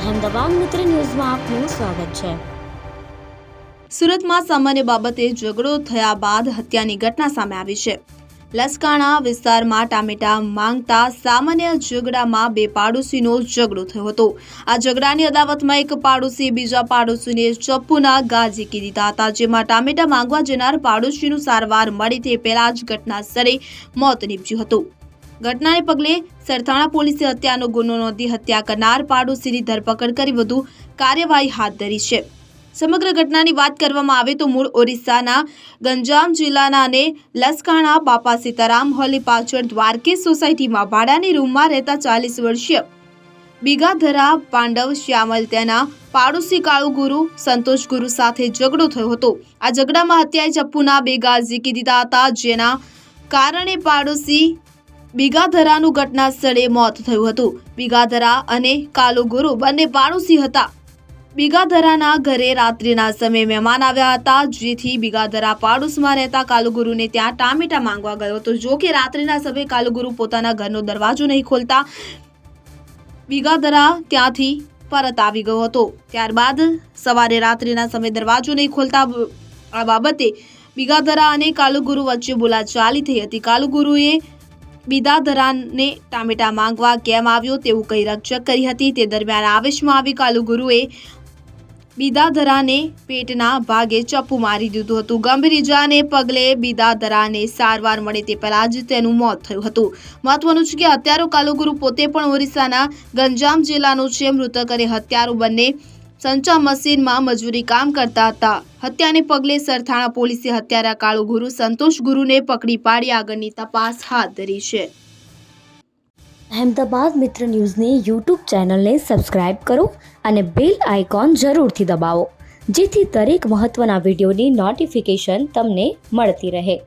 અહેમદાબાદ મિત્ર ન્યૂઝમાં આપનું સ્વાગત છે. સુરતમાં સામાન્ય બાબતે ઝઘડો થયા બાદ હત્યાની ઘટના સામે આવી છે. લસકાણા વિસ્તારમાં ટામેટા માંગતા સામાન્ય ઝઘડામાં બે પાડોશીનો ઝઘડો થયો હતો. આ ઝઘડાની અદાવતમાં એક પાડોશી બીજા પાડોશીને ચપ્પુના ઘા ઝીકી દીધા હતા, જેમાં ટામેટા માંગવા જનાર પાડોશીનું સારવાર મળી તે પહેલા જ ઘટના સ્થળે મોત નીપજ્યું હતું. ઘટનાને પગલે સરથાણા પોલીસે હત્યાનો ગુનો નોંધી હત્યા કરનાર પાડોશીની ધરપકડ કરી વધુ કાર્યવાહી હાથ ધરી છે. સમગ્ર ઘટનાની વાત કરવામાં આવે તો મૂળ ઓરિસ્સાના ગંજામ જિલ્લાના અને લસકાણા બાપા સીતારામ હોલી પાછળ દ્વારકેશ સોસાયટીમાં ભાડાની રૂમમાં રહેતા ચાલીસ વર્ષીય બીગાધરા પાંડવ શ્યામલ તેના પાડોશી કાળુ ગુરુ સંતોષ ગુરુ સાથે ઝઘડો થયો હતો. આ ઝઘડામાં હત્યાએ ચપ્પુના બે ઘા ઝીકી દીધા હતા, જેના કારણે પાડોશી બીગાધરાનું ઘટના સ્થળે મોત થયું હતું. બીગાધરા અને કાલુ ગુરુ બંને પાડોશી હતા. બીગાધરાના ઘરે રાત્રિના સમયે મહેમાન આવ્યા હતા, જેથી બીગાધરા પાડોશમાં રહેતા કાલુગુરુને ત્યાં ટામેટા માંગવા ગયો હતો. જો કે રાત્રિના સમયે કાલુગુરુ પોતાના ઘરનો દરવાજો નહીં ખોલતા બીગાધરા ત્યાંથી પરત આવી ગયો હતો. ત્યારબાદ સવારે રાત્રિના સમયે દરવાજો નહીં ખોલતા આ બાબતે બીગાધરા અને કાલુગુરુ વચ્ચે બોલાચાલી થઈ હતી. કાલુગુરુએ બિદાધરાને ટામેટા માંગવા કેમ આવ્યો તેવું કઈ રક્ષક કરી હતી. તે દરમિયાન આવેશમાં આવી કાલુગુરુએ બિદાદરાને પેટના ભાગે ચપ્પુ મારી દીધું હતું. ગંભીર ઇજાને પગલે બિદાદરાને સારવાર મળે તે પહેલાં જ તેનું મોત થયું હતું. મહત્વનું છે કે હત્યારો કાલુગુરુ પોતે પણ ઓરિસ્સાના ગંજામ જિલ્લાનો છે. મૃતક અને હત્યારો બંને સંચા મશીનમાં મજૂરી કામ કરતા હતા. હત્યાને પગલે સરથાણા પોલીસે હત્યારા કાળુ ગુરુ સંતોષ ગુરુને પકડી પાડી આગળની તપાસ હાથ ધરી છે. અહેમદાબાદ મિત્ર ન્યૂઝની યુટ્યુબ ચેનલને સબસ્ક્રાઇબ કરો અને બેલ આઇકોન જરૂરથી દબાવો, જેથી દરેક મહત્ત્વના વિડીયોની નોટિફિકેશન તમને મળતી રહે.